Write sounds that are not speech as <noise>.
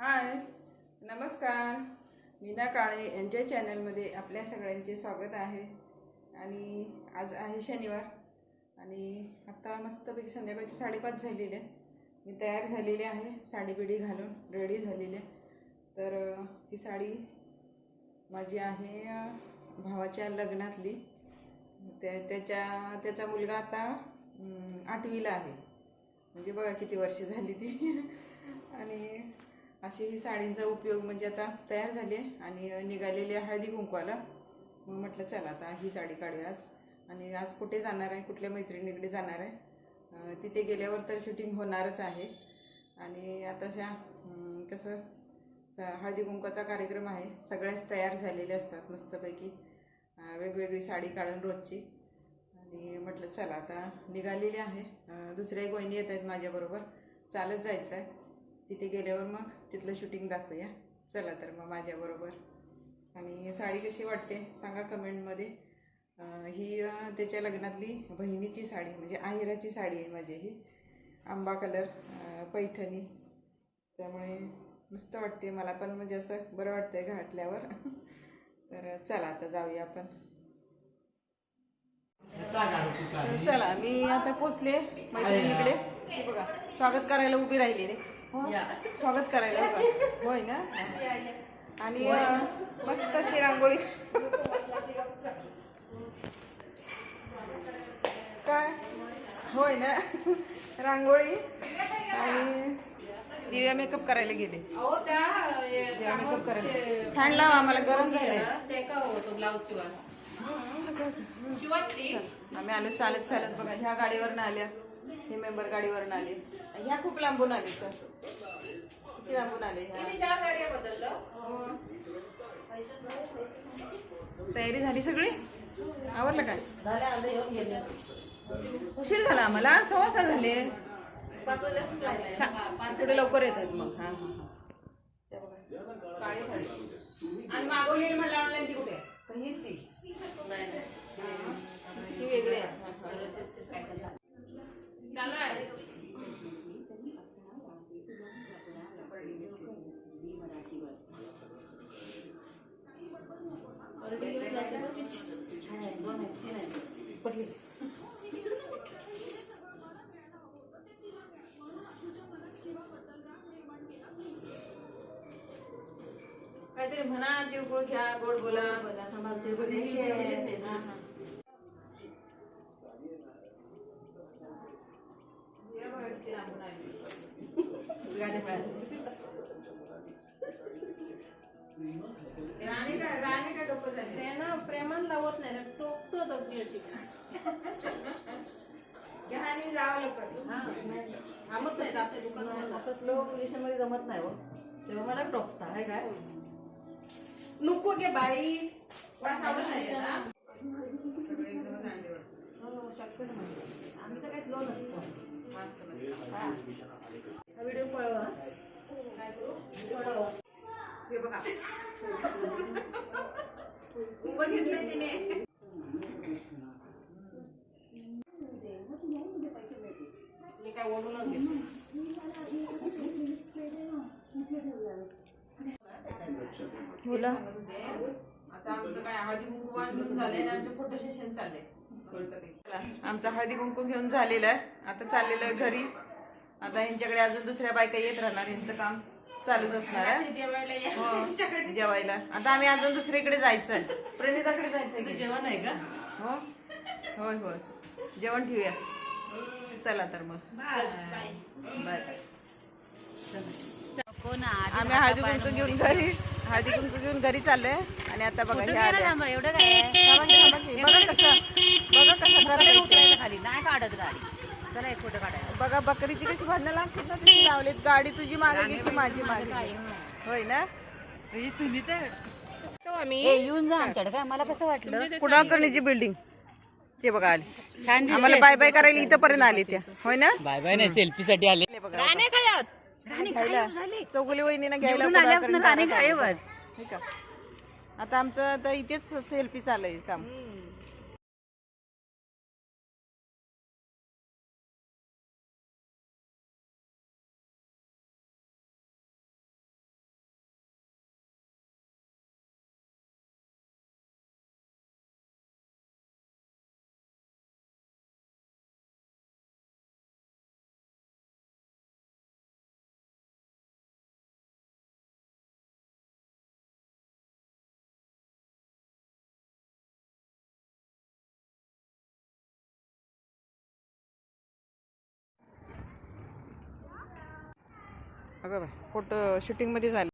हाय नमस्कार. मीना काळे यांच्या चॅनलमध्ये आपल्या सगळ्यांचे स्वागत आहे. आणि आज आहे शनिवार आणि आत्ता मस्तपैकी संध्याकाळची साडेपाच झालेले आहे. मी तयार झालेली आहे साडी बिडी घालून रेडी झालेली आहे. तर ही साडी माझी आहे भावाच्या लग्नातली. त्या त्याच्या त्याचा मुलगा आता आठवीला आहे. म्हणजे बघा किती वर्ष झाली ती. <laughs> आणि अशी ही साडींचा उपयोग म्हणजे आता तयार झाली आहे आणि निघालेली आहे हळदी कुंकवाला. मग म्हटलं चला आता ही साडी काढूया आज. आणि आज कुठे जाणार आहे? कुठल्या मैत्रिणीकडे जाणार आहे? तिथे गेल्यावर तर शूटिंग होणारच आहे. आणि आताशा अं, कसं हळदी कुंकवाचा कार्यक्रम आहे. सगळ्याच तयार झालेले असतात मस्तपैकी. वेगवेगळी साडी काढून रोजची. आणि म्हटलं चला आता निघालेली आहे. दुसऱ्याही दुसऱ्या वहिनी येत आहेत माझ्याबरोबर. चालत जायचं आहे तिथे गेल्यावर मग तिथलं शूटिंग दाखवूया. चला तर मग माझ्याबरोबर. आणि साडी कशी वाटते सांगा कमेंटमध्ये. ही त्याच्या लग्नातली बहिणीची साडी म्हणजे आहिराची साडी आहे माझी ही. आंबा कलर पैठणी. त्यामुळे मस्त वाटते मला पण म्हणजे असं बरं वाटतंय घातल्यावर. तर चला आता जाऊया आपण. चला मी आता पोचले मैत्रिणीकडे. बघा स्वागत करायला उभी राहिली रे. स्वागत करायला बघा होय ना? आणि मस्त अशी रांगोळी. काय? होय ना? रांगोळी. आणि दिव्या मेकअप करायला गेले. दिव्या मेकअप करायला. फॅन लावा आम्हाला गरम झालंय. आम्ही आलो चालत चालत बघा ह्या गाडीवरनं आल्या. हे मेंबर गाडीवरनं आले. ह्या खूप लांबून आले किती लांबून आले. तयारी झाली सगळी? आवरलं काय? उशीर झाला आम्हाला सव्वा सहा झाले. तिकडे लवकर येतात मग. हा हा आणि मागवलेली म्हणलं ऑनलाईन ती कुठे? हीच ती. ती वेगळी आहे हा, हा. काहीतरी म्हणा तिळगुळ घ्या गोड बोला हा, हा. या बघा किती लांबून आली. गाडी पळाली. राणी काय राणी काय डोकं झाली बघली होती जावं लवकर थांबत नाही दुकानात असं स्लो मध्ये जमत नाही हो तेव्हा मला टोकता आहे काय नको गे बाई नाही सगळे एकदमच अंडे शक्य आम्ही तर काही स्लो नसतो हा. व्हिडिओ पळवा काय करू हे बघा उभं घेतलंय तिने मी काय ओढूनच घेतो. मुलं? आता आमचं काय हळदी कुंकू आणि आमचं फोटो सेशन चाललंय. आमचं हळदी कुंकू घेऊन झालेलं आहे. आता चाललेलं आहे घरी. आता यांच्याकडे अजून दुसऱ्या बायका येत राहणार यांचं काम चालूच असणार आहे. हो, जेवायला. आता आम्ही अजून दुसरीकडे जायचं आहे. प्रणिताकडे जायचं आहे जेवण आहे का? हो? होय होय. जेवण ठेवूया. चला तर मग. बाय. आम्ही हळदी कुंकू घेऊन घरी हळदी कुंकू घेऊन घरी चाललोय आणि आता बघा आल्या. एवढं काय? थांबा की, थांबा की. बघा कसं बघा कसं खाली नाही काढत गाडी. चला एक फोटो काढायला. बघा बकरीची कशी भांडणं लागतात ना लावलीत. गाडी तुझी मागे घे की माझी मागे घे. होय ना? आम्ही येऊन जा आमच्याकडे काय? मला कसं वाटलं? कुणाकर्णीची बिल्डिंग ते बघा आली. छान आम्हाला बाय बाय करायला इथं पर्यंत आली त्या. होय ना? बाय बाय नाही सेल्फी साठी आले. राणे काय. चौगुली वहिनीनं घ्यायला राणे. हे का? आता आमचं तर इथेच सेल्फी चालू काम. अगं बाय फोटो शूटिंगमध्ये झाले.